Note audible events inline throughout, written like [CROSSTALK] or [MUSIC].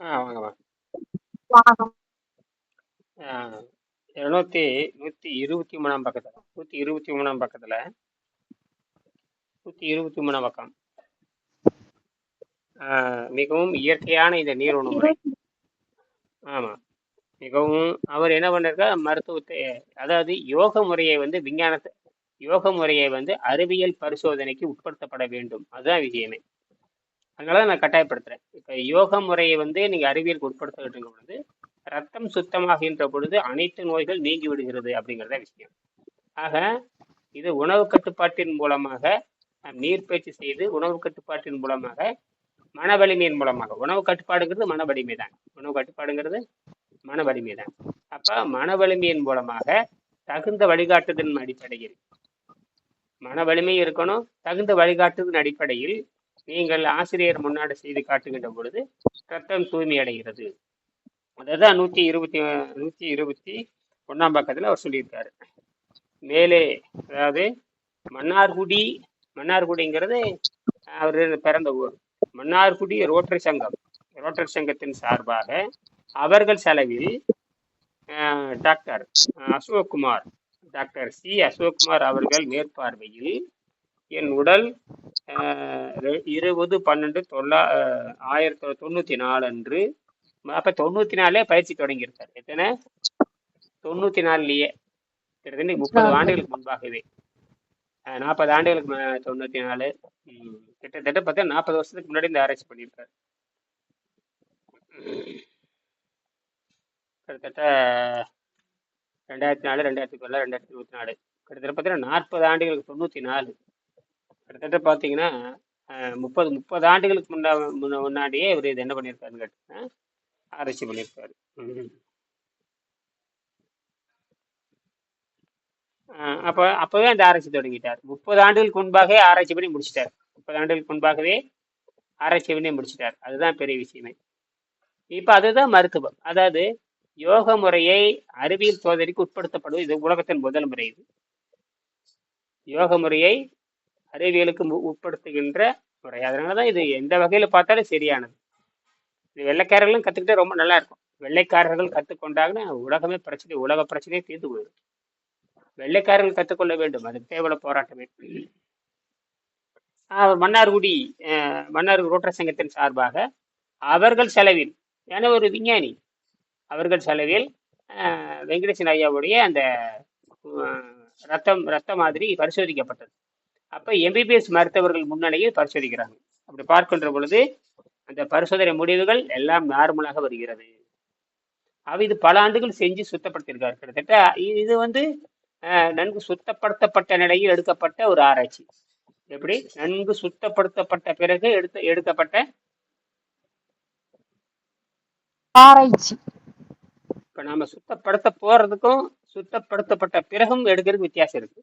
ஆ வாங்க வாங்க. வணக்கம் இருநூத்தி நூற்றி இருபத்தி மூணாம் பக்கத்தில் நூற்றி இருபத்தி மூணாம் பக்கத்தில் நூற்றி இருபத்தி மூணாம் பக்கம். ஆ, மிகவும் இயற்கையான இந்த நீர் முறை. ஆமாம் மிகவும் அவர் என்ன பண்ணிருக்கா மருத்துவத்தை அதாவது யோக முறையை வந்து விஞ்ஞானத்தை யோக முறையை வந்து அறிவியல் பரிசோதனைக்கு உட்படுத்தப்பட வேண்டும். அதுதான் விஷயமே அதனால தான் நான் கட்டாயப்படுத்துறேன். இப்போ யோக முறையை வந்து நீங்கள் அறிவியலுக்கு உட்படுத்த பொழுது ரத்தம் சுத்தமாகின்ற பொழுது அனைத்து நோய்கள் நீங்கி விடுகிறது அப்படிங்கிறத விஷயம். ஆக இது உணவு கட்டுப்பாட்டின் மூலமாக நாம் நீர் பயிற்சி செய்து உணவு கட்டுப்பாட்டின் மூலமாக மன வலிமையின் மூலமாக. உணவு கட்டுப்பாடுங்கிறது மன வலிமை தான். உணவு கட்டுப்பாடுங்கிறது மன வலிமை தான். அப்போ மன வலிமையின் மூலமாக தகுந்த வழிகாட்டுதலின் அடிப்படையில் மன வலிமை இருக்கணும் தகுந்த வழிகாட்டுதலின் அடிப்படையில் நீங்கள் ஆசிரியர் முன்னாடி செய்து காட்டுகின்ற பொழுது ரத்தம் தூய்மை அடைகிறது. அதுதான் நூற்றி இருபத்தி நூற்றி இருபத்தி ஒன்றாம் பக்கத்தில் அவர் சொல்லியிருக்காரு. மேலே அதாவது மன்னார்குடி மன்னார்குடிங்கிறது அவர் பிறந்த ஊர். மன்னார்குடி ரோட்டரி சங்கம் ரோட்டரி சங்கத்தின் சார்பாக அவர்கள் செலவில் doctor Ashok Kumar doctor C Ashok Kumar அவர்கள் மேற்பார்வையில் என் உடல் இருபது பன்னெண்டு தொள்ளா ஆயிரத்தி தொள்ளாயிரத்தி தொண்ணூற்றி நாலு அன்று அப்போ தொண்ணூற்றி நாலே பயிற்சி தொடங்கியிருக்காரு. எத்தனை? தொண்ணூற்றி நாலுலேயே கிட்டத்தட்ட முப்பது ஆண்டுகளுக்கு முன்பாகவே. நாற்பது ஆண்டுகளுக்கு தொண்ணூற்றி நாலு கிட்டத்தட்ட பார்த்தா நாற்பது வருஷத்துக்கு முன்னாடி இந்த ஆராய்ச்சி பண்ணியிருக்காரு. கிட்டத்தட்ட ரெண்டாயிரத்தி நாலு ரெண்டாயிரத்தி தொள்ளாயிரம் ரெண்டாயிரத்தி இருபத்தி நாலு. கிட்டத்தட்ட பார்த்தீங்கன்னா நாற்பது ஆண்டுகளுக்கு தொண்ணூற்றி நாலு கிட்டத்தட்ட பார்த்தீங்கன்னா முப்பது முப்பது ஆண்டுகளுக்கு முன்னா முன்ன- முன்னாடியே இவர் இது என்ன பண்ணியிருக்காருன்னு கேட்டீங்கன்னா ஆராய்ச்சி பண்ணியிருக்காரு ம். அப்போ அப்போவே அந்த ஆராய்ச்சி தொடங்கிட்டார். முப்பது ஆண்டுகளுக்கு முன்பாகவே ஆராய்ச்சி பண்ணி முடிச்சிட்டார். முப்பது ஆண்டுகளுக்கு முன்பாகவே ஆராய்ச்சி பண்ணி முடிச்சிட்டார். அதுதான் பெரிய விஷயமே. இப்போ அதுதான் மருத்துவம். அதாவது யோக முறையை அறிவியல் சோதனைக்கு உட்படுத்தப்படுவது இது உலகத்தின் முதல் முறை இது. யோக முறையை அறிவியலுக்கு மு- உட்படுத்துகின்ற முறை அதனால தான் இது எந்த வகையில் பார்த்தாலும் சரியானது. இது வெள்ளைக்காரர்களும் கற்றுக்கிட்டே ரொம்ப நல்லா இருக்கும் வெள்ளைக்காரர்கள் கற்றுக்கொண்டாங்கன்னா உலகமே பிரச்சனை உலக பிரச்சனையே தீர்ந்து போயிடும். வெள்ளைக்காரர்கள் கற்றுக்கொள்ள வேண்டும். அதுக்கு தேவையான போராட்டமே. ஆஹ் மன்னார்குடி மன்னார் ரோட்டர் சங்கத்தின் சார்பாக அவர்கள் செலவில் ஏன்னா ஒரு விஞ்ஞானி அவர்கள் செலவில் அஹ், வெங்கடேசன் ஐயாவுடைய அந்த ரத்தம் ரத்த மாதிரி பரிசோதிக்கப்பட்டது. அப்போ எம்பிபிஎஸ் மருத்துவர்கள் முன்னிலையில் பரிசோதிக்கிறாங்க. அப்படி பார்க்கின்ற பொழுது அந்த பரிசோதனை முடிவுகள் எல்லாம் நார்மலாக வருகிறது. அவ இது பல ஆண்டுகள் செஞ்சு சுத்தப்படுத்தியிருக்காரு கிட்டத்தட்ட இது வந்து நன்கு சுத்தப்படுத்தப்பட்ட நிலையில் எடுக்கப்பட்ட ஒரு ஆராய்ச்சி. எப்படி? நன்கு சுத்தப்படுத்தப்பட்ட பிறகு எடுத்த எடுக்கப்பட்ட ஆராய்ச்சி. இப்ப நாம சுத்தப்படுத்த போறதுக்கும் சுத்தப்படுத்தப்பட்ட பிறகும் எடுக்கிறதுக்கு வித்தியாசம் இருக்கு.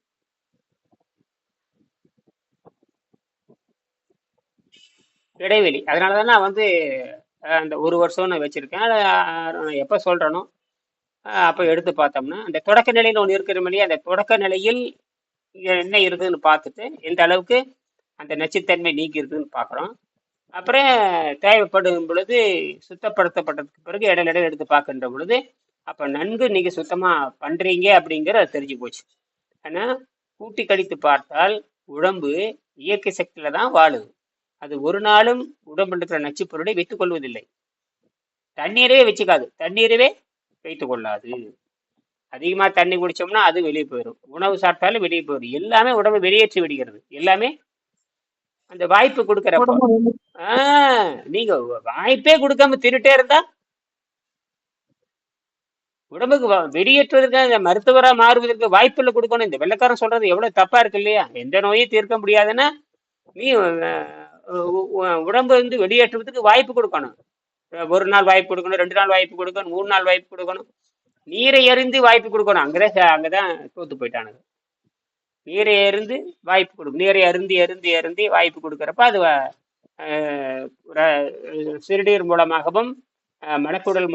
இடைவெளி. அதனால தான் நான் வந்து அந்த ஒரு வருஷம் நான் வச்சிருக்கேன். அதை நான் எப்போ சொல்கிறேனோ அப்போ எடுத்து பார்த்தோம்னா அந்த தொடக்க நிலையில் ஒன்று இருக்கிற இல்லையா அந்த தொடக்க நிலையில் என்ன இருக்குதுன்னு பார்த்துட்டு எந்த அளவுக்கு அந்த நச்சுத்தன்மை நீக்கி இருக்குதுன்னு பார்க்குறோம் அப்புறம் தேவைப்படும் பொழுது சுத்தப்படுத்தப்பட்டதுக்கு பிறகு இடையில இடையில எடுத்து பார்க்கின்ற பொழுது அப்போ நன்கு நீங்கள் சுத்தமாக பண்ணுறீங்க அப்படிங்கிறது தெரிஞ்சு போச்சு. ஆனால் கூட்டி கழித்து பார்த்தால் உடம்பு இயற்கை சக்தியில் தான் வாழுது. அது ஒரு நாளும் உடம்பில் இருக்கிற நச்சுப் பொருளை வைத்துக் கொள்வதில்லை. தண்ணீரவே வச்சுக்காது. தண்ணீரவே வைத்துக் கொள்ளாது. அதிகமாக தண்ணி குடிச்சோம்னா அது வெளியே போயிடும் உணவு சாப்பிட்டாலும் வெளியே போயிடும் எல்லாமே உடம்பை வெளியேற்றி விடுகிறது. எல்லாமே அந்த வாய்ப்பு கொடுக்குறப்போ. வெளி- ஆஹ் நீங்க வாய்ப்பே கொடுக்காம தின்னுட்டே இருந்தா? உடம்புக்கு வெளியேற்றுவதற்கு அந்த மருத்துவரா மாறுவதற்கு வாய்ப்புல கொடுக்கணும். இந்த வெள்ளைக்காரன் சொல்றது எவ்வளவு தப்பா இருக்கு இல்லையா? எந்த நோயும் தீர்க்க முடியாதுன்னா நீ உடம்பு வந்து வெளியேற்றுவதற்கு வாய்ப்பு கொடுக்கணும். ஒரு நாள் வாய்ப்பு கொடுக்கணும் ரெண்டு நாள் வாய்ப்பு கொடுக்கணும் மூணு நாள் வாய்ப்பு கொடுக்கணும். நீரை எறிந்து வாய்ப்பு கொடுக்கணும். அங்கதான் அங்கதான் தோத்து போயிட்டானுங்க. நீரை எறிந்து வாய்ப்பு கொடுக்கும் நீரை அருந்தி அருந்தி அருந்தி வாய்ப்பு கொடுக்குறப்ப அது சிறுநீர் மூலமாகவும் அஹ்,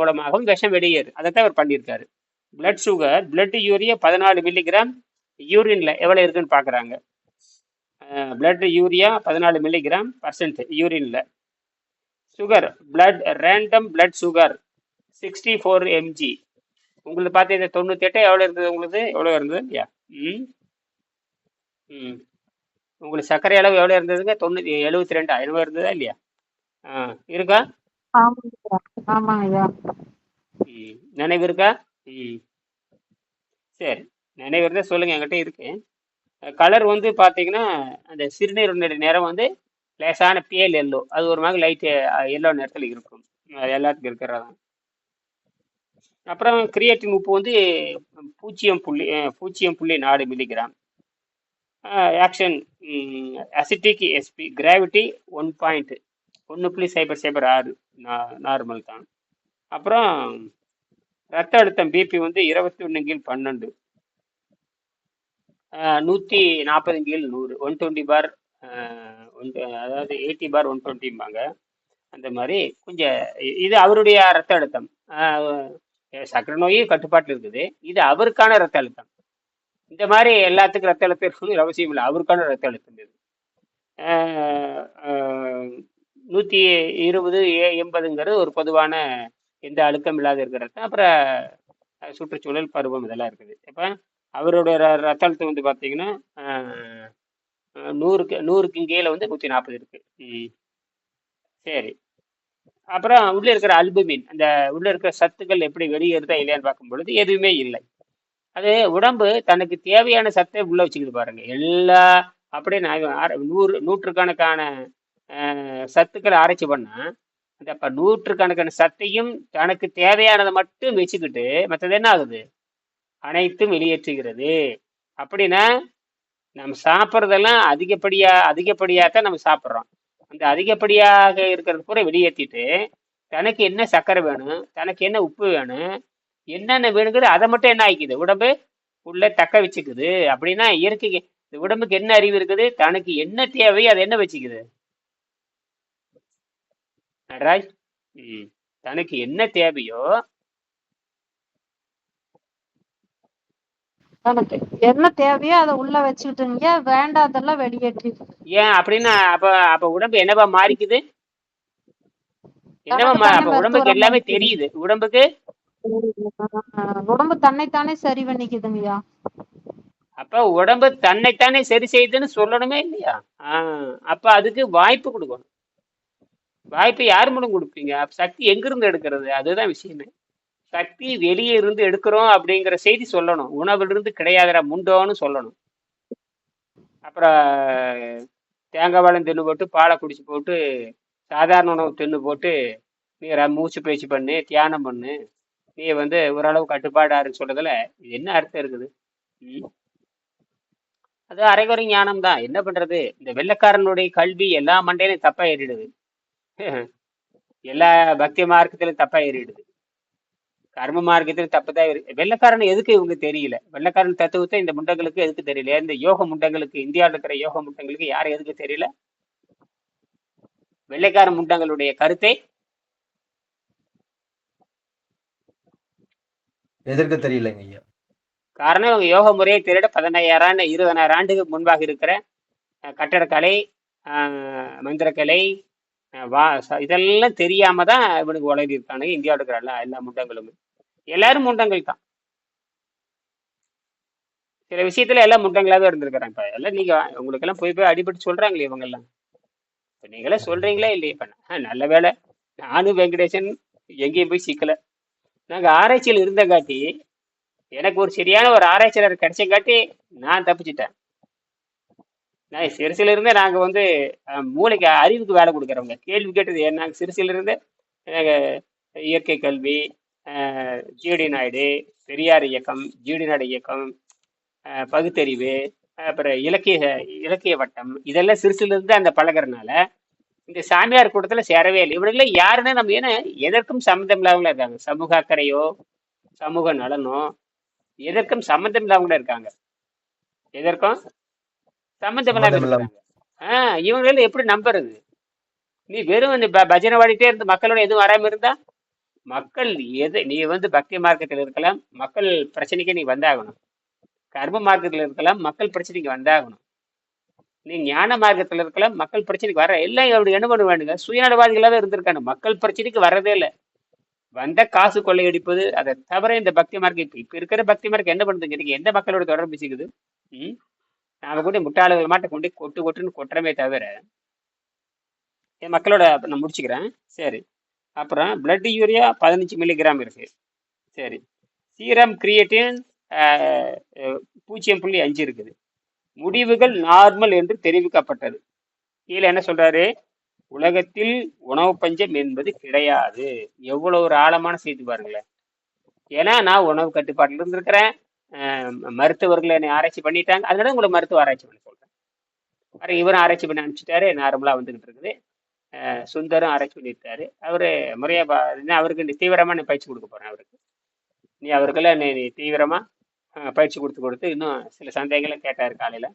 மூலமாகவும் விஷம் வெளியேறு. அதைத்தான் அவர் பண்ணியிருக்காரு. பிளட் சுகர் பிளட் யூரியா பதினாலு மில்லிகிராம் யூரின்ல எவ்வளவு இருக்குன்னு பாக்குறாங்க. பிளட் யூரியா பதினாலு milligram percent யூரின்ல sugar blood random blood sugar sixty four mg உங்களுக்கு பார்த்தீங்கன்னா தொண்ணூத்தி எட்டு எவ்வளோ இருந்தது உங்களுக்கு? எவ்வளோ இருந்தது? இல்லையா ம். ம். உங்களுக்கு சர்க்கரை அளவு எவ்வளோ இருந்ததுங்க? தொண்ணூற்றி எழுபத்தி ரெண்டா? எவ்வளோ இருந்ததா இல்லையா? ஆ இருக்கா? நினைவு இருக்கா? ம். சரி. நினைவு இருந்தால் சொல்லுங்கள் என்கிட்ட இருக்கு. கலர் வந்து பார்த்தீங்கன்னா அந்த சிறுநீருடைய நிறம் வந்து லேசான பியல் எல்லோ அது ஒரு மாதிரி லைட் எல்லோ நிறத்தில் இருக்கும். அது எல்லாத்துக்கும் இருக்கிறதான் அப்புறம் கிரியேட்டின் உப்பு வந்து பூஜ்ஜியம் புள்ளி பூஜ்ஜியம் புள்ளி நாலு milligram action acidic SP gravity one point ஒன்று புள்ளி சைபர் சைபர் ஆறு நார்மல் தான். அப்புறம் ரத்த அழுத்தம் பிபி வந்து இருபத்தி ஒன்று கீழ் பன்னெண்டு. நூற்றி நாற்பது கீழ் நூறு ஒன் டுவெண்ட்டி பார் ஒன் அதாவது எயிட்டி பார் ஒன் டுவெண்ட்டிம்பாங்க அந்த மாதிரி கொஞ்சம் இது அவருடைய ரத்த அழுத்தம். சக்கரை நோயும் கட்டுப்பாட்டில் இருக்குது. இது அவருக்கான ரத்த அழுத்தம். இந்த மாதிரி எல்லாத்துக்கும் ரத்த அழுத்தம் இருக்கணும் அவசியம் இல்லை. அவருக்கான ரத்த அழுத்தம் இது. நூற்றி இருபது ஏ எண்பதுங்கிறது ஒரு பொதுவான எந்த அழுத்தம் இல்லாத இருக்கிறது. அப்புறம் சுற்றுச்சூழல் பருவம் இதெல்லாம் இருக்குது. இப்போ அவருடைய ர- ரத்த அழுத்தம் வந்து பார்த்தீங்கன்னா நூறுக்கு நூறுக்கு கீழே வந்து நூற்றி நாற்பது இருக்குது ம். சரி. அப்புறம் உள்ளே இருக்கிற அல்புமின் அந்த உள்ளே இருக்கிற சத்துக்கள் எப்படி வெளியேறுதா இல்லையான்னு பார்க்கும் பொழுது எதுவுமே இல்லை. அது உடம்பு தனக்கு தேவையான சத்தை உள்ளே வச்சுக்கிது பாருங்க. எல்லா அப்படியே நான் நூறு நூற்றுக்கணக்கான சத்துக்களை ஆராய்ச்சி பண்ணால் அந்த அப்போ நூற்றுக்கணக்கான சத்தையும் தனக்கு தேவையானதை மட்டும் வச்சுக்கிட்டு மற்றது என்ன ஆகுது? அனைத்தும் வெளியேற்றுகிறது. அப்படின்னா நம்ம சாப்பிட்றதெல்லாம் அதிகப்படியா அதிகப்படியாக தான் நம்ம சாப்பிட்றோம். அந்த அதிகப்படியாக இருக்கிறது பூரா வெளியேற்றிட்டு தனக்கு என்ன சர்க்கரை வேணும் தனக்கு என்ன உப்பு வேணும் என்னென்ன வேணுங்கிறது அதை மட்டும் என்ன ஆயிக்குது உடம்பு உள்ள தக்க வச்சுக்குது. அப்படின்னா இயற்கைக்கு இந்த உடம்புக்கு என்ன அறிவு இருக்குது? தனக்கு என்ன தேவையோ அதை என்ன வச்சுக்குது? நடராஜ் ம். தனக்கு என்ன தேவையோ எனக்கு என்ன தேவையோ அதை உள்ள வச்சுக்கிட்டுங்க வேண்டாதெல்லாம் வெளியேற்றி ஏன் அப்படின்னா அப்ப அப்ப உடம்பு என்னவா மாறிக்குது? என்னவா அப்ப உடம்புக்கு எல்லாமே தெரியுது. உடம்புக்கு? உடம்பு தன்னைத்தானே சரி பண்ணிக்குதுங்கய்யா. அப்ப உடம்பு தன்னைத்தானே சரி செய்யுதுன்னு சொல்லணுமே இல்லையா? அப்ப அதுக்கு வாய்ப்பு கொடுக்கணும். வாய்ப்பு யார் மூலம் கொடுப்பீங்க? சக்தி எங்கிருந்து எடுக்கிறது? அதுதான் விஷயமே. சக்தி வெளியே இருந்து எடுக்கிறோம் அப்படிங்கிற செய்தி சொல்லணும். உணவிலிருந்து கிடையாதுற முண்டோன்னு சொல்லணும். அப்புறம் தேங்காய் பழம் தின்னு போட்டு பாலை குடிச்சு போட்டு சாதாரண உணவு தின்னு போட்டு நீ மூச்சு பயிற்சி பண்ணு தியானம் பண்ணு நீ வந்து ஓரளவு கட்டுப்பாடாருன்னு சொல்றதுல இது என்ன அர்த்தம் இருக்குது? ம்? அது அரைகுறை ஞானம் தான். என்ன பண்றது? இந்த வெள்ளைக்காரனுடைய கல்வி எல்லா மண்டையிலும் தப்பா ஏறிடுது. [LAUGHS] எல்லா பக்தி மார்க்கத்திலும் தப்பா ஏறிடுது. கர்ம மார்க்கத்திலும் தப்பு தான் இருக்கு. வெள்ளைக்காரன் எதுக்கு இவங்க தெரியல? வெள்ளைக்காரன் தத்துவத்தை இந்த முண்டங்களுக்கு எதுக்கு தெரியல? இந்த யோக முண்டங்களுக்கு இந்தியாவில் இருக்கிற யோக முண்டங்களுக்கு யார் எதுக்கு தெரியல? வெள்ளைக்கார முண்டங்களுடைய கருத்தை எதற்கு தெரியலைங்க ஐயா? காரணம் இவங்க யோக முறையை திருட பதினாயிரம் இருபதாயிரம் ஆண்டுக்கு முன்பாக இருக்கிற கட்டடக்கலை மந்திரக்கலை வா இதெல்லாம் தெரியாம தான் இவனுக்கு உலகி இருக்கானுங்க இந்தியாவில் இருக்கிற எல்லா எல்லா முண்டங்களும். எல்லாரும் முண்டங்கள் தான். சில விஷயத்துல எல்லாம் முண்டங்களாவே இருந்திருக்கிறாங்க. இப்ப எல்லாம் நீங்க உங்களுக்கு எல்லாம் போய் போய் அடிபட்டு சொல்றாங்களே இவங்க எல்லாம் இப்ப நீங்களே சொல்றீங்களா இல்லையா? இப்ப நல்ல வேலை நானும் வெங்கடேசன் எங்கேயும் போய் சிக்கல. நாங்க ஆராய்ச்சியில் இருந்தங்காட்டி எனக்கு ஒரு சரியான ஒரு ஆராய்ச்சியாளர் கிடைச்சங்காட்டி நான் தப்பிச்சிட்டேன். நான் சிறுசில இருந்தே நாங்க வந்து மூளைக்கு அறிவுக்கு வேலை கொடுக்குறவங்க. கேள்வி கேட்டது ஏன் நாங்க சிறுசில இருந்தே நாங்க இயற்கை கல்வி ஜிடி நாயுடு பெரியார் இயக்கம் ஜிடி நாயுடு இயக்கம் பகுத்தறிவு அப்புறம் இலக்கிய இலக்கிய வட்டம் இதெல்லாம் சிறுசில இருந்து அந்த பழகுறதுனால இந்த சாமியார் கூட்டத்துல சேரவே இல்லை. இவனுங்களே யாருன்னா நம்ம ஏன்னா எதற்கும் சம்மந்தம் இல்லாமல இருக்காங்க. சமூக அக்கறையோ சமூக நலனோ எதற்கும் சம்மந்தம் இல்லாம இருக்காங்க. எதற்கும்? சம்மந்தம் இல்லாம ஆஹ் இவங்கள எப்படி நம்புறது? நீ வெறும் இந்த பஜனை பாடிட்டே இருந்து மக்களோட எதுவும் வராம இருந்தா? மக்கள் எது நீ வந்து பக்தி மார்க்கத்தில் இருக்கலாம் மக்கள் பிரச்சனைக்கு நீ வந்தாகணும். கர்ம மார்க்கத்தில் இருக்கலாம் மக்கள் பிரச்சனைக்கு வந்தாகணும். நீ ஞான மார்க்கத்தில் இருக்கலாம் மக்கள் பிரச்சனைக்கு வர எல்லாம் அப்படி என்ன பண்ணுவானுங்க? சுயநலவாதிகளாக இருந்திருக்காங்க மக்கள் பிரச்சனைக்கு வர்றதே இல்லை. வந்த காசு கொள்ளையடிப்பது அதை தவிர இந்த பக்தி மார்க்கம் இப்போ இப்போ இருக்கிற பக்தி மார்க்கம் என்ன பண்ணுதுங்க? நீங்க எந்த மக்களோட தொடர்பு சிக்குது ம்? நாம கூட முட்டாளர்கள் மாட்ட கொண்டு கொட்டு கொட்டுன்னு கொட்டுறமே தவிர என் மக்களோட நான் முடிச்சுக்கிறேன். சரி. அப்புறம் பிளட் யூரியா பதினஞ்சு மில்லிகிராம் இருக்கு. சரி. சீரம் கிரியேட்டின் பூஜ்ஜியம் புள்ளி அஞ்சு இருக்குது. முடிவுகள் நார்மல் என்று தெரிவிக்கப்பட்டது. கீழே என்ன சொல்றாரு? உலகத்தில் உணவு பஞ்சம் என்பது கிடையாது. எவ்வளோ ஒரு ஆழமான செய்தி பாருங்களேன். ஏன்னா நான் உணவு கட்டுப்பாட்டில் இருந்திருக்கிறேன். மருத்துவர்களை மருத்துவர்கள் என்னை ஆராய்ச்சி பண்ணிட்டாங்க. அதனால உங்களை மருத்துவ ஆராய்ச்சி பண்ண சொல்றேன். அப்புறம் இவரும் ஆராய்ச்சி பண்ணி அனுப்பிச்சிட்டாரு நார்மலாக வந்துகிட்டு இருக்குது. சுந்தரும் அரைச்சி பண்ணியிருக்காரு அவர் முறையாக பா- அவருக்கு நீ தீவிரமாக நீ பயிற்சி கொடுக்க போறேன் அவருக்கு. நீ அவருக்கெல்லாம் நீ நீ தீவிரமாக பயிற்சி கொடுத்து கொடுத்து இன்னும் சில சந்தேகங்களை கேட்டார் காலையில்.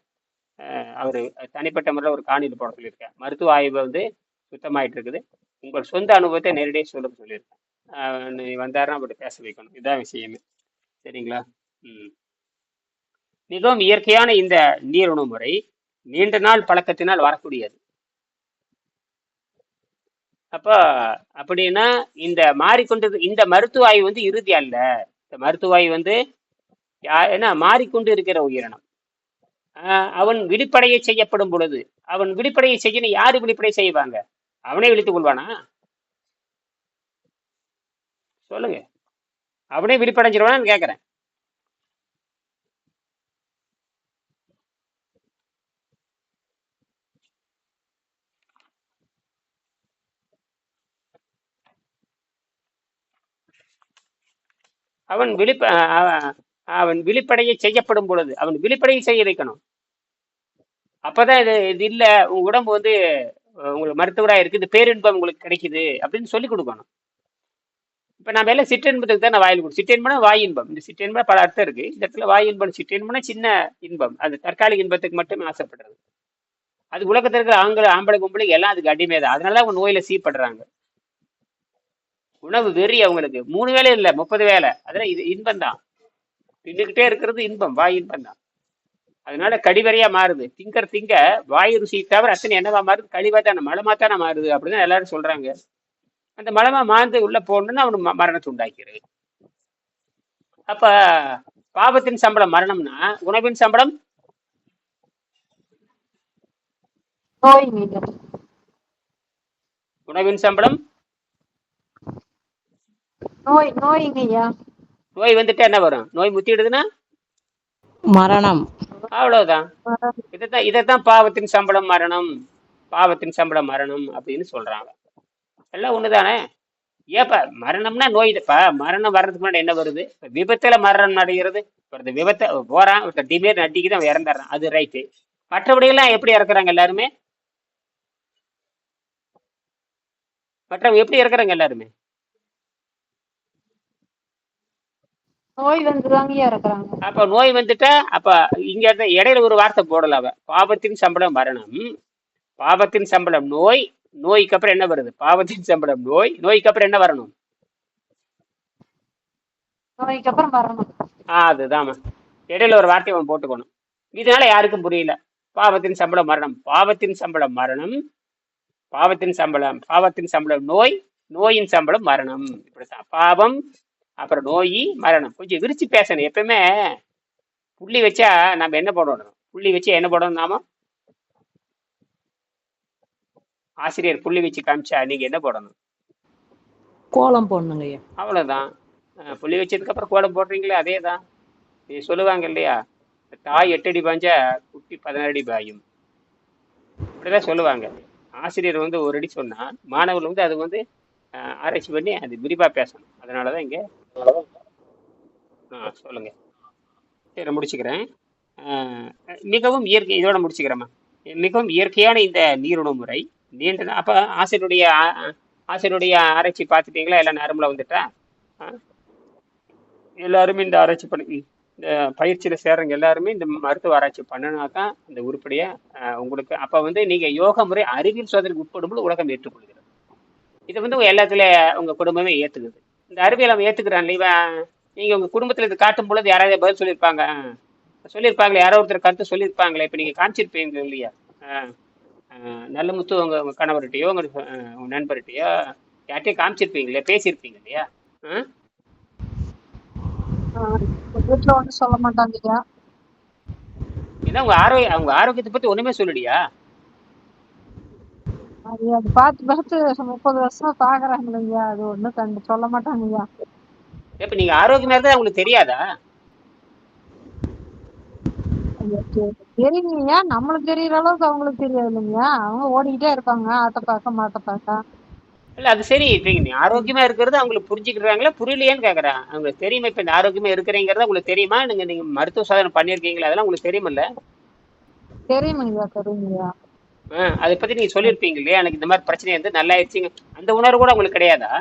அவர் தனிப்பட்ட முறையில் ஒரு காணியில் போட சொல்லியிருக்கேன் மருத்துவ ஆய்வு வந்து சுத்தமாயிட்டு இருக்குது. உங்கள் சொந்த அனுபவத்தை நேரடியாக சொல்ல சொல்லியிருக்கேன் நீ வந்தாருன்னா அப்படி பேச வைக்கணும். இதுதான் விஷயமே. சரிங்களா? ம். மிகவும் இயற்கையான இந்த நீர் உணவு முறை நீண்ட நாள் பழக்கத்தினால் வரக்கூடியது. அப்போ அப்படின்னா இந்த மாறிக்கொண்டு இந்த மருத்துவ ஆய்வு வந்து இறுதி அல்ல. இந்த மருத்துவ ஆய்வு வந்து யா- என்ன மாறிக்கொண்டு இருக்கிற உயிரினம். ஆஹ் அவன் விழிப்படைய செய்யப்படும் பொழுது அவன் விழிப்படையை செய்யணும் யாரு விழிப்படை செய்வாங்க? அவனே விழித்துக் கொள்வானா? சொல்லுங்க. அவனே விழிப்படைஞ்சிருவானான்னு கேட்கறேன் அவன் விழிப்ப அவன் விழிப்படைய செய்யப்படும் பொழுது அவன் விழிப்படைய செய்ய வைக்கணும். அப்பதான் இது இது இல்லை உங்க உடம்பு வந்து உங்களுக்கு மருத்துவராக இருக்கு இது பேரின்பம் உங்களுக்கு கிடைக்குது அப்படின்னு சொல்லி கொடுக்கணும். இப்போ நம்ம எல்லாம் சிற்றின்பத்துக்கு தான் நான் வாயில் கொடுக்கும் சிற்றின்பம்னா வாய் இன்பம் இந்த சிற்றின்பம் பல அர்த்தம் இருக்கு. இந்த இடத்துல வாய் இன்பம் சிற்றின்பம்னா சின்ன இன்பம். அது தற்காலிக இன்பத்துக்கு மட்டுமே ஆசைப்படுறது. அது உலகத்தில் இருக்கிற ஆங்கில ஆம்பளை கும்பலை எல்லாம் அதுக்கு அடிமை தான் அதனால அவங்க நோயில சீப்படுறாங்க. உணவு வெறி அவங்களுக்கு. மூணு வேளை இல்ல முப்பது வேளை அதெல்லாம் இது இன்பம் தான் தின்னுக்கிட்டே இருக்கிறது இன்பம் வாய் இன்பம் தான் அதனால கடிவரையா மாறுது. திங்கர் திங்க வாய் ருசி தவிர அத்தனை என்னவா மாறுது? கழிவா தானே மலமா தானே மாறுது அப்படின்னு எல்லாரும் சொல்றாங்க. அந்த மலமா மாந்து உள்ள போகணும்னு அவனு மரணத்தை உண்டாக்கிறது. அப்ப பாவத்தின் சம்பளம் மரணம்னா உணவின் சம்பளம்? உணவின் சம்பளம்? நோய் நோய்ங்க ஐயா நோய் வந்துட்டு என்ன வரும்? நோய் முத்திடுதுன்னா? மரணம். அவ்வளவுதான். இதைத்தான் இதைத்தான் பாவத்தின் சம்பளம் மரணம் பாவத்தின் சம்பளம் மரணம் அப்படின்னு சொல்றாங்க. எல்லாம் ஒண்ணுதானே? ஏப்பா மரணம்னா நோய் இதுப்பா மரணம் வர்றதுக்கு முன்னாடி என்ன வருது? இப்ப விபத்துல மரணம் அடைகிறது இந்த விபத்தை போறான் ஒருத்தன் திடீர்னு அடிக்குது அவன் இறந்துடுறான். அது ரைட்டு மற்றபடி எல்லாம் எப்படி இறக்குறாங்க எல்லாருமே? மற்றவங்க எப்படி இறக்குறாங்க எல்லாருமே? நோய் வந்துதாங்க ஐயா இருக்கிறாங்க அப்ப நோய் வந்துட்டா அப்ப இங்க இடையில ஒரு வார்த்தை போடல அவ. பாவத்தின் சம்பளம் மரணம். பாவத்தின் சம்பளம் நோய் நோய்க்கு அப்புறம் என்ன வருது? பாவத்தின் சம்பளம் நோய் நோய்க்கு அப்புறம் என்ன வரணும்? நோய்க்கு அப்புறம் மரணம். ஆ அதுதான் இடையில ஒரு வார்த்தையை அவன் போட்டுக்கணும். இதனால யாருக்கும் புரியல. பாவத்தின் சம்பளம் மரணம். பாவத்தின் சம்பளம் மரணம். பாவத்தின் சம்பளம் பாவத்தின் சம்பளம் நோய் நோயின் சம்பளம் மரணம். இப்படித்தான். பாவம் அப்புறம் நோய் மரணம். கொஞ்சம் விரிச்சு பேசணும். எப்பவுமே புள்ளி வச்சா நம்ம என்ன போடணும்? புள்ளி வச்சு என்ன போடணும் நாம? ஆசிரியர் புள்ளி வச்சு காமிச்சா நீங்க என்ன போடணும்? கோலம் போடணுங்க ஐயா. அவ்வளவுதான். அஹ் புள்ளி வச்சதுக்கு அப்புறம் கோலம் போடுறீங்களே அதே தான் இது சொல்லுவாங்க இல்லையா? தாய் எட்டு அடி பாஞ்சா குட்டி பதினாறு அடி பாயும். இப்படிதான் சொல்லுவாங்க. ஆசிரியர் வந்து ஒரு அடி சொன்னா மாணவர்கள் வந்து அது வந்து ஆராய்ச்சி பண்ணி அது விரிவாக பேசணும். அதனாலதான் இங்கே ஆ சொல்லுங்கள் சரி நான் முடிச்சுக்கிறேன். மிகவும் இயற்கை இதோட முடிச்சுக்கிறேம்மா. மிகவும் இயற்கையான இந்த நீருணவு முறை நீண்ட அப்போ ஆசிரியருடைய ஆசிரியருடைய ஆராய்ச்சி பார்த்துட்டீங்களா? எல்லாம் நார்மலா வந்துட்டா? எல்லாருமே இந்த ஆராய்ச்சி பண்ணி இந்த பயிற்சியில் சேர்றவங்க எல்லாருமே இந்த மருத்துவ ஆராய்ச்சி பண்ணினா தான் இந்த உருப்படியை உங்களுக்கு அப்போ வந்து நீங்கள் யோக முறை அறிவியல் சோதனைக்கு உட்படும்போது உலகம் ஏற்றுக்கொள்கிறது. இது வந்து எல்லாத்துல உங்க குடும்பமே ஏத்துக்குது. இந்த அறிவியல் அவன் ஏத்துக்கிறான் இவன் நீங்க உங்க குடும்பத்துல இது காட்டும் பொழுது யாராவது பதில் சொல்லியிருப்பாங்க? சொல்லியிருப்பாங்களே யாரோ ஒருத்தர் கருத்து சொல்லியிருப்பாங்களே இப்ப நீங்க காமிச்சிருப்பீங்க இல்லையா? நல்ல முத்து உங்க உங்க கணவர்கிட்டயோ உங்க உங்க நண்பர்கிட்டயோ யார்கிட்டயும் காமிச்சிருப்பீங்களே பேசியிருப்பீங்க இல்லையா? வீட்டுல ஒண்ணும் சொல்ல மாட்டாங்க ஏன்னா உங்க ஆரோக்கிய அவங்க ஆரோக்கியத்தை பத்தி ஒண்ணுமே சொல்லலையா அது அது பார்த்து பார்த்து முப்பது வருஷமா பாக்குறாங்க இல்லையா அது ஒண்ணும் கண்டு சொல்ல மாட்டாங்க ஐயா இப்ப நீங்க ஆரோக்கியமா இருந்தா அவங்களுக்கு தெரியாதா? ஐயா, தெரியுங்கய்யா நம்மளுக்கு தெரியற அளவுக்கு அவங்களுக்கு தெரியாது இல்லைங்கய்யா. அவங்க ஓடிக்கிட்டே இருப்பாங்க ஆட்ட பார்க்க மாட்ட பார்க்க இல்ல அது சரி. இப்ப நீ ஆரோக்கியமா இருக்கிறது அவங்களுக்கு புரிஞ்சுக்கிறாங்களா? புரியலையேன்னு கேக்குறேன் அவங்களுக்கு தெரியுமா இப்ப இந்த ஆரோக்கியமா இருக்கிறீங்கிறது உங்களுக்கு தெரியுமா? நீங்க நீங்க மருத்துவ சாதனை பண்ணிருக்கீங்களா அதெல்லாம் உங்களுக்கு தெரியுமில்ல? தெரியுமுங்கய்யா தெரியுங்கய்யா. அதை பத்தி நீங்க சொல்லியிருப்பீங்க இல்லையா எனக்கு இந்த மாதிரி பிரச்சனை வந்து நல்லா ஆயிடுச்சுங்க அந்த உணர்வு கூட உங்களுக்கு கிடையாதா?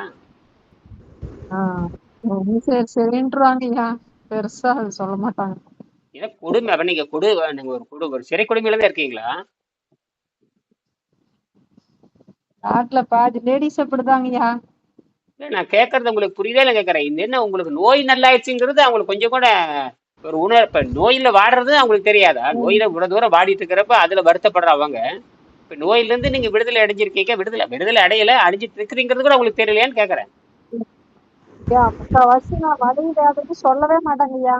சரி சரின்ட்டுருவாங்க ஐயா. பெருசா அது சொல்ல மாட்டாங்க. ஏன்னா கொடுமை அப்ப நீங்க கொடு நீங்க ஒரு கொடு ஒரு சிறை கொடுமையில தான் இருக்கீங்களா? நாட்டுல பாதி லேடிஸ் அப்படிதாங்கய்யா இல்ல நான் கேட்கறது உங்களுக்கு இல்லை கேட்கறேன் இது என்ன உங்களுக்கு நோய் நல்லாயிடுச்சுங்கிறது அவங்களுக்கு கொஞ்சம் கூட ஒரு உணர் இப்ப நோயில வாடுறது அவங்களுக்கு தெரியாதா? நோயில இவ்வளவு தூரம் வாடிட்டு இருக்கிறப்ப அதுல வருத்தப்படுற அவங்க இப்ப நோயில இருந்து நீங்க விடுதலை அடைஞ்சிருக்கீங்க. விடுதலை விடுதலை அடையல அடைஞ்சிட்டு இருக்கிறீங்கிறது கூட உங்களுக்கு தெரியலையான்னு கேட்கறேன் ஐயா முக்கால்வாசி நான் வலி வேதனைக்கு சொல்லவே மாட்டேங்க ஐயா.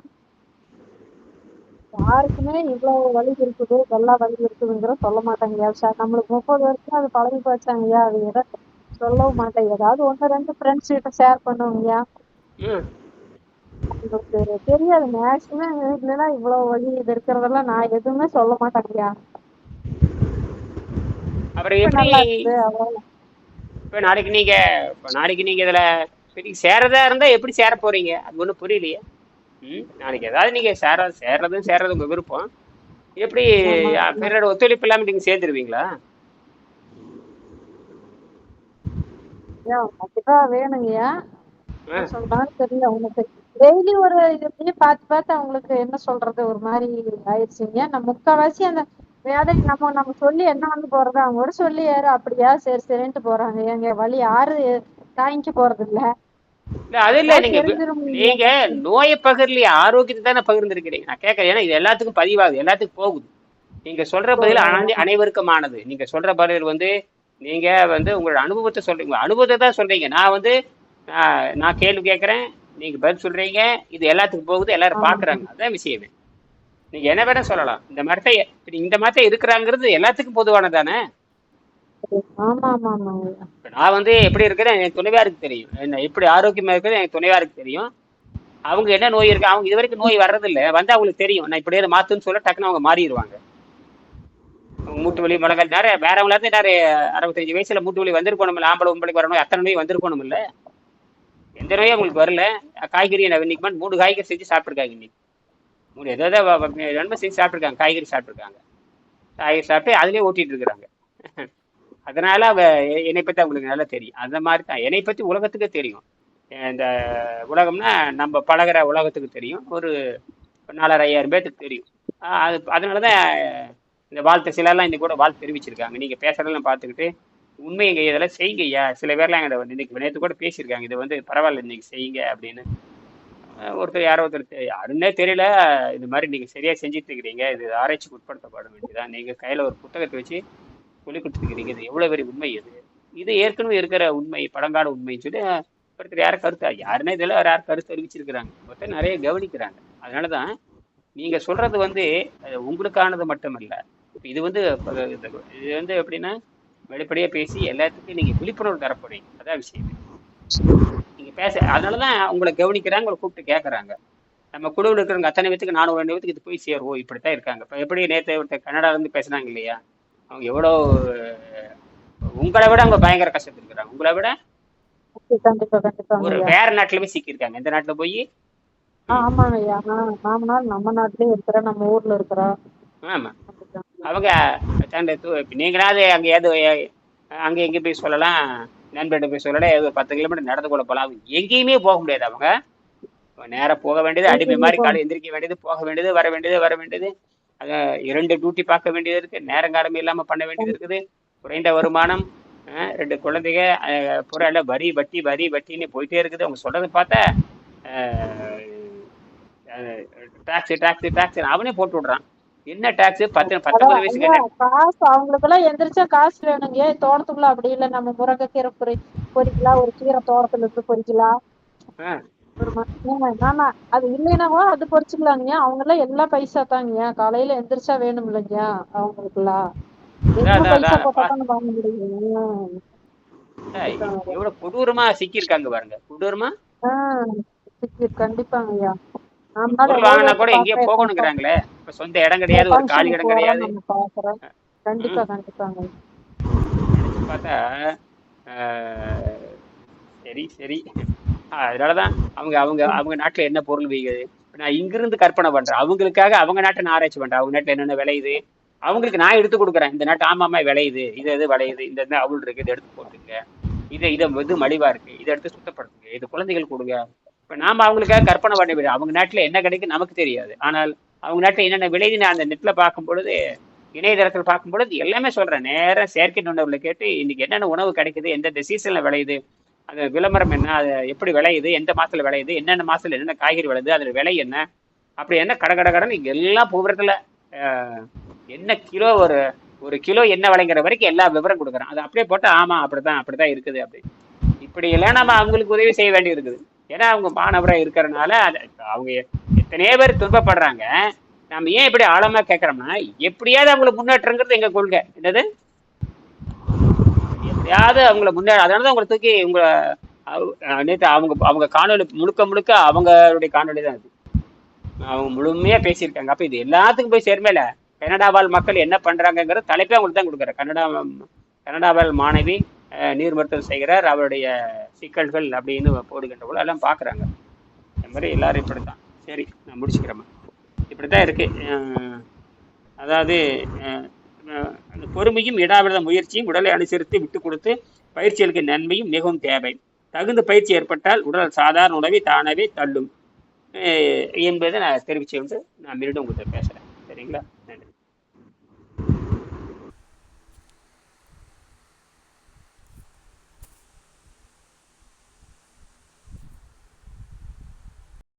யாருக்குமே இவ்வளவு வலி இருக்குது இதெல்லாம் வலி இருக்குதுங்கிற சொல்ல மாட்டாங்க ஐயா. சார் நம்மளுக்கு முப்பது வருஷம் அது பழகி போச்சாங்க ஐயா. அது எதை சொல்லவும் மாட்டேன் ஏதாவது ஒண்ணு ரெண்டு ஃப்ரெண்ட்ஸ் கிட்ட ஷேர் பண்ணுவோங்க ஐயா. ம். உங்களுக்கு தெரியாது. மேக்ஸிமம் எங்க எல்லாம் இவ்வளவு வலி இது இருக்கிறதெல்லாம் நான் எதுவுமே சொல்ல மாட்டேங்க ஐயா. அப்புறம் எப்படி? இப்ப நாளைக்கு நீங்க இப்ப நாளைக்கு நீங்க இதுல நீங்க சேரதா இருந்தா எப்படி சேர போறீங்க? அது ஒண்ணும் புரியலையே. ம் நாளைக்கு ஏதாவது நீங்க சேர சேர்றதும் சேர்றது உங்க விருப்பம். எப்படி. பிறரோட ஒத்துழைப்பு இல்லாம நீங்க சேர்ந்துருவீங்களா? கண்டிப்பா வேணுங்கய்யா சொல்றான்னு தெரியல அவங்களுக்கு டெய்லி ஒரு இதுலயே பார்த்து பார்த்து அவங்களுக்கு என்ன சொல்றது ஒரு மாதிரி ஆயிடுச்சுங்க. நம்ம முக்கால்வாசி அந்த வேதனை நம்ம நம்ம சொல்லி என்ன வந்து போறது? அவங்களோட சொல்லி யாரு? அப்படியா? சரி சரின்ட்டு போறாங்க. எங்க வழி யாரு? தாங்கிக்க போறது இல்ல. அது இல்ல. நீங்க நீங்க நோயை பகிரலையே ஆரோக்கியத்தை தானே பகிர்ந்துருக்கிறீங்க. நான் கேட்கறேன். ஏன்னா இது எல்லாத்துக்கும் பதிவாகுது. எல்லாத்துக்கும் போகுது. நீங்க சொல்ற பதில் அனை- அனைவருக்குமானது. நீங்க சொல்ற பதில் வந்து நீங்க வந்து உங்களோட அனுபவத்தை சொல்றீங்க அனுபவத்தை தான் சொல்றீங்க. நான் வந்து நான் நான் கேள்வி கேட்கறேன். நீங்க பதில் சொல்றீங்க. இது எல்லாத்துக்கும் போகுது. எல்லாரும் பாக்குறாங்க. அதான் விஷயமே. நீங்க என்ன வேணா சொல்லலாம். இந்த மரத்தை இந்த மரத்தை இருக்கிறாங்கிறது எல்லாத்துக்கும் பொதுவானதானே? ஆமா ஆமா ஆமாங்க இப்ப நான் வந்து எப்படி இருக்கிறேன் எனக்கு துணைவியாருக்கு தெரியும். என்ன எப்படி ஆரோக்கியமா இருக்கிறது எனக்கு துணைவியாருக்கு தெரியும். அவங்க என்ன நோய் இருக்கு அவங்க இது வரைக்கும் நோய் வர்றதில்ல. வந்து அவங்களுக்கு தெரியும். நான் இப்படியே மாத்துன்னு சொல்ல டக்குன்னு அவங்க மாறிடுவாங்க. மூட்டு வலி முழங்கால் நிறைய வேறவங்கள இருந்து நிறைய அறுபத்தஞ்சு வயசுல மூட்டு வலி வந்திருக்கணும் இல்லை ஆம்பளை உம்பளைக்கு வரணும் அத்தனை நோய் வந்திருக்கணும் இல்ல. எந்த நோயும் அவங்களுக்கு வரல. காய்கறி நான் இன்னைக்கு மூணு காய்கறி செஞ்சு சாப்பிட்ருக்காங்க இன்னைக்கு. மூணு ஏதாவது நன்மை செஞ்சு சாப்பிட்ருக்காங்க காய்கறி சாப்பிட்ருக்காங்க காய்கறி சாப்பிட்டு அதுலேயே ஓட்டிகிட்டு இருக்கிறாங்க. அதனால அவ என்னை பற்றி அவங்களுக்கு நல்லா தெரியும். அந்த மாதிரி தான். என்னை பற்றி உலகத்துக்கு தெரியும். இந்த உலகம்னா நம்ம பழகுற உலகத்துக்கு தெரியும். ஒரு நாலாயிரம் ஐயாயிரம் பேர்த்துக்கு தெரியும். அது அதனால தான் இந்த வாழ்த்து சிலர்லாம் இன்னைக்கு கூட வாழ்த்து தெரிவிச்சிருக்காங்க. நீங்கள் பேசுறதெல்லாம் பார்த்துக்கிட்டு உண்மைங்க இதெல்லாம் செய்யுங்க ஐயா சில பேர்லாம் எங்கிட்ட வந்து இன்னைக்கு நேற்று கூட பேசியிருக்காங்க. இது வந்து பரவாயில்ல இன்னைக்கு செய்யுங்க அப்படின்னு. ஒருத்தர் யாரோ ஒருத்தர் யாருன்னே தெரியல. இது மாதிரி நீங்கள் சரியாக செஞ்சுட்டு இருக்கிறீங்க இது ஆராய்ச்சிக்கு உட்படுத்தப்பட வேண்டியதான் நீங்கள் கையில் ஒரு புத்தகத்தை வச்சு சொல்லி கொடுத்துருக்கிறீங்க இது எவ்வளோ பெரிய உண்மை இது? இது ஏற்கனவே இருக்கிற உண்மை பழங்கால உண்மைன்னு சொல்லி ஒருத்தர் யாரும் கருத்து யாருன்னே இதில் யார் கருத்து அறிவிச்சிருக்கிறாங்க ஒருத்தர் நிறைய கவனிக்கிறாங்க. அதனால தான் நீங்கள் சொல்கிறது வந்து அது உங்களுக்கானது மட்டுமல்ல. இப்போ இது வந்து இது இது வந்து எப்படின்னா வெளிப்படையாக பேசி எல்லாத்துக்கும் நீங்கள் விழிப்புணர்வு தரப்படுறீங்க அதான் விஷயம். நீங்கள் பேச அதனால தான் உங்களை கவனிக்கிறாங்க உங்களை கூப்பிட்டு கேட்குறாங்க நம்ம குழுவில் இருக்கிறவங்க அத்தனை பேத்துக்கு நானூறு ரெண்டு பேத்துக்கு இது போய் சேரும் ஓ இப்படி தான் இருக்காங்க. இப்போ எப்படி நேற்று ஒருத்தர் கன்னடாலேருந்து பேசுனாங்க இல்லையா? அவங்க எவ்வளோ உங்களை விட அவங்க பயங்கர கஷ்டத்துருக்குறாங்க உங்களை விட ஒரு வேற நாட்டுல போய் சிக்கியிருக்காங்க. எந்த நாட்டுல போய்? ஆமாங்க ஐயா. நம்ம நாட்டிலேயே இருக்கிறோம் நம்ம ஊர்ல இருக்கிறோம் ஆமா. அவங்க நீங்களாவது அங்க ஏதோ அங்க எங்க போய் சொல்லலாம். நண்பர்கிட்ட போய் சொல்லலாம் ஏதோ ஒரு பத்து கிலோமீட்டர் நடந்து கூட போகலாம் எங்கேயுமே போக முடியாது அவங்க. நேரா போக வேண்டியது அடிமை மாதிரி காலை எந்திரிக்க வேண்டியது போக வேண்டியது வர வேண்டியது வர வேண்டியது. அத இரண்டு டியூட்டி பார்க்க வேண்டியது இருக்கு. நேரங்காலமே இல்லாம பண்ண வேண்டியது இருக்குது. குறைந்த வருமானம் ரெண்டு குழந்தைங்க பூரா எல்லாம் வரி வட்டி வரி வட்டின்னு போயிட்டே இருக்குது. அவங்க சொல்றதை பார்த்தா டாக்ஸி டாக்ஸி டாக்ஸி அவனே போட்டு விடுறான். என்ன டாக்ஸ் பத்து பத்தொன்பது வயசுக்கு என்ன? காசு அவங்களுக்கு எல்லாம் எந்திரிச்சா காசு வேணுங்க. தோட்டத்துக்குள்ள அப்படி இல்ல. நம்ம முருங்கைக்கீரை பொறி பொறிக்கலாம் ஒரு கீரை தோட்டத்துல இருந்து பொறிக்கலாம் ம- ஏங்க, ஆமா அது இல்லைனாவோ அது பொறிச்சுக்கலாங்க அவங்க எல்லாம் எல்லா பைசா தாங்க. காலையில எந்திரிச்சா வேணும் இல்லைங்க என்ன அதான் பைசா அதான். போட்டா பா- தானே வாங்க முடியும் எவ்வளவு கொடூரமா சிக்கியிருக்காங்க பாருங்க. கொடூரமா? ஆஹ் சிக்கி கண்டிப்பாங்க ஐயா பொருள் வாங்கினா கூட எங்கேயோ போகணுங்கிறாங்களே. இப்ப சொந்த இடம் கிடையாது ஒரு காலி இடம் கிடையாது. கண்டிப்பா கண்டிப்பாங்க. பார்த்தா சரி சரி. அதனாலதான் அவங்க அவங்க அவங்க நாட்டுல என்ன பொருள் இப்ப நான் இங்கிருந்து கற்பனை பண்றேன். அவங்களுக்காக அவங்க நாட்டை நான் ஆராய்ச்சி பண்றேன். அவங்க நாட்டுல என்னென்ன விளையுது? அவங்களுக்கு நான் எடுத்து கொடுக்குறேன். இந்த நாட்டு ஆமாமா விளையுது. இது எது விளையுது. இந்த இந்த அவள் இருக்கு இதை எடுத்து போட்டுங்க இதை இதை இது மலிவா இருக்கு. இதை எடுத்து சுத்தப்படுத்துங்க. இது குழந்தைகள் கொடுங்க. இப்ப நாம அவங்களுக்காக கற்பனை பண்ண முடியும் அவங்க நாட்டுல என்ன கிடைக்கும் நமக்கு தெரியாது. ஆனால் அவங்க நாட்டில் என்னென்ன விளையுது நான் அந்த நெட்டில் பார்க்கும் பொழுது இணையதளத்தில் பார்க்கும் பொழுது எல்லாமே சொல்கிறேன் நேராக செயற்கை நுண்ணவுல கேட்டு இன்றைக்கி என்னென்ன உணவு கிடைக்குது எந்தெந்த சீசனில் விளையுது அந்த விளம்பரம் என்ன அது எப்படி விளையுது எந்த மாதத்தில் விளையுது என்னென்ன மாதத்தில் என்னென்ன காய்கறி விளையுது அதில் விலை என்ன அப்படி என்ன கடை கடை கடன் எல்லாம் பூரத்துல என்ன கிலோ ஒரு ஒரு கிலோ என்ன விளைங்கிற வரைக்கும் எல்லா விவரம் கொடுக்குறேன். அது அப்படியே போட்டால் ஆமாம் அப்படி தான் அப்படி தான் இருக்குது அப்படி இப்படி எல்லாம் நம்ம அவங்களுக்கு உதவி செய்ய வேண்டியிருக்குது. ஏன்னா அவங்க மாணவராக இருக்கிறனால அது அவங்க எத்தனையோ பேர் துன்பப்படுறாங்க. நம்ம ஏன் இப்படி ஆழமா கேட்கறோம்னா எப்படியாவது அவங்கள முன்னேற்றங்கிறது எங்க கொள்கை. என்னது? எப்படியாவது அவங்கள முன்னே அதனால தான் உங்களை தூக்கி உங்களை நேற்று அவங்க அவங்க காணொலி முழுக்க முழுக்க அவங்களுடைய காணொலி தான் அது அவங்க முழுமையா பேசியிருக்காங்க. அப்ப இது எல்லாத்துக்கும் போய் சேர்மையில கனடா வாழ் மக்கள் என்ன பண்றாங்கங்கிற தலைப்பே அவங்களுக்கு தான் கொடுக்குறேன். கனடா கனடா வாழ் மாணவி நீர் மருத்துவம் செய்கிறார். அவருடைய சிக்கல்கள் அப்படின்னு போடுகின்ற போல எல்லாம் பார்க்குறாங்க. இந்த மாதிரி எல்லாரும் இப்படித்தான். சரி நான் முடிச்சுக்கிறேம்மா. இப்படித்தான் இருக்கு. இருக்குது அதாவது அந்த பொறுமையும் இடாவிட முயற்சியும் உடலை அனுசரித்து விட்டு கொடுத்து பயிற்சிகளுக்கு நன்மையும் மிகவும் தேவை. தகுந்த பயிற்சி ஏற்பட்டால் உடல் சாதாரண உணவை தானாகவே தள்ளும். என்பதை நான் தெரிவிச்சு கொண்டு நான் மீண்டும் உங்கள்கிட்ட பேசுகிறேன் சரிங்களா?